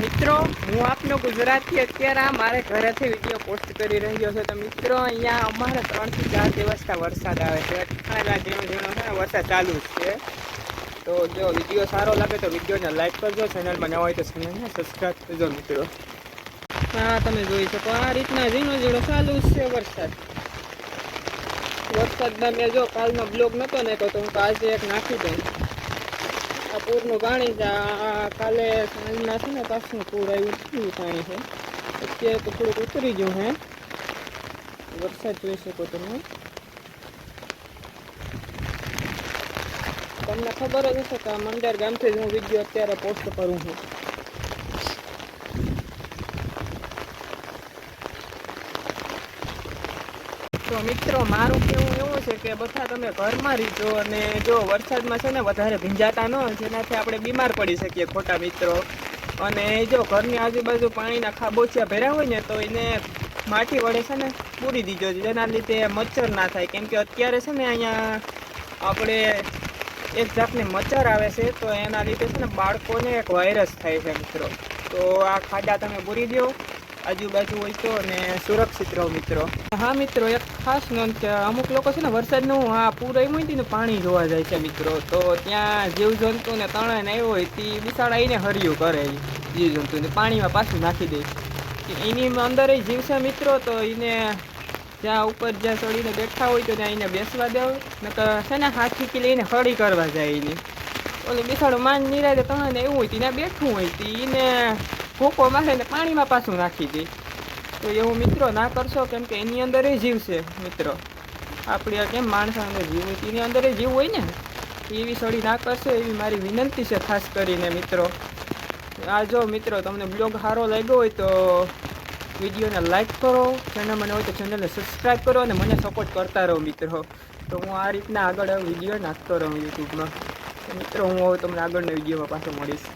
મિત્રો, હું આપનો ગુજરાતી અત્યારે આ મારે ઘરેથી વીડિયો પોસ્ટ કરી રહ્યો છું. તો મિત્રો, અહીંયા અમારે ત્રણથી ચાર દિવસના વરસાદ આવે છે. અઠાણા ઝીણો ઝીણો છે વરસાદ ચાલુ જ છે. તો જો વીડિયો સારો લાગે તો વિડીયોને લાઈક કરજો ચેનલમાં નવા હોય તો ચેનલને સબસ્ક્રાઈબ કરજો મિત્રો. હા, તમે જોઈ શકો, આ રીતના ઝીણો ઝીણો ચાલુ જ છે વરસાદ. વરસાદમાં મેં જો કાલનો બ્લોગ નહોતો ને તો હું આજે એક નાખી દઉં. આ પૂરનું પાણી આ કાલે સાંજના છે ને પાછું પૂર આવ્યું થયું પાણી છે. અત્યારે તો થોડુંક ઉતરી ગયું હે વરસાદ જોઈ શકો તમે. તમને ખબર જ હશે કે મંડર ગામથી જ હું વીડિયો અત્યારે પોસ્ટ કરું છું. તો મિત્રો, મારું કેવું એવું છે કે બધા તમે ઘરમાં રહીજો અને જો વરસાદમાં છે ને વધારે ભીંજાતા ન જેનાથી આપણે બીમાર પડી શકીએ ખોટા મિત્રો. અને જો ઘરની આજુબાજુ પાણીના ખાબોચિયા ભર્યા હોય ને, તો એને માટી વડે છે ને પૂરી દીજો, જેના લીધે મચ્છર ના થાય. કેમ કે અત્યારે છે ને અહીંયા આપણે એક જાતની મચ્છર આવે છે, તો એના લીધે છે ને બાળકોને એક વાયરસ થાય છે મિત્રો. તો આ ખાડા તમે પૂરી દો. આજુબાજુ હોય તો અને સુરક્ષિત રહો મિત્રો. હા મિત્રો, એક ખાસ નોંધ કે અમુક લોકો છે ને વરસાદનું આ પૂર આવ્યું હોય ને પાણી જોવા જાય છે મિત્રો. તો ત્યાં જીવજંતુને તણાઈને આવ્યો હોય તે બિસાડ એને હરિયું કરે જીવજંતુને પાણીમાં પાછું નાખી દે. એની અંદર જીવ છે મિત્રો, તો એને જ્યાં ઉપર જ્યાં ચડીને બેઠા હોય તો ત્યાં એને બેસવા દેવ નકર છે ને હાથી કે લઈને હળી કરવા જાય એની. ઓલું બિસાડું માન નિરાતે તણાઈને એવું હોય ત્યાં બેઠું હોય તે, એને ભૂકો મારે ને પાણીમાં પાછું નાખી દઈ તો એવું મિત્રો ના કરશો કેમ કે એની અંદર એ જીવ છે, મિત્રો. આપણે કેમ માણસ અંદર જીવ હોય એની અંદર એ જીવ હોય ને એવી સળી ના કરશો, એવી મારી વિનંતી છે ખાસ કરીને મિત્રો. આ જો મિત્રો તમને બ્લોગ સારો લાગ્યો હોય તો વિડીયોને લાઈક કરો ચેનલ મને હોય તો ચેનલને સબસ્ક્રાઈબ કરો અને મને સપોર્ટ કરતા રહો મિત્રો. તો હું આ રીતના આગળ વીડિયો નાખતો રહું યુટ્યુબમાં મિત્રો હું હવે તમને આગળના વિડીયોમાં પાછો મળીશ.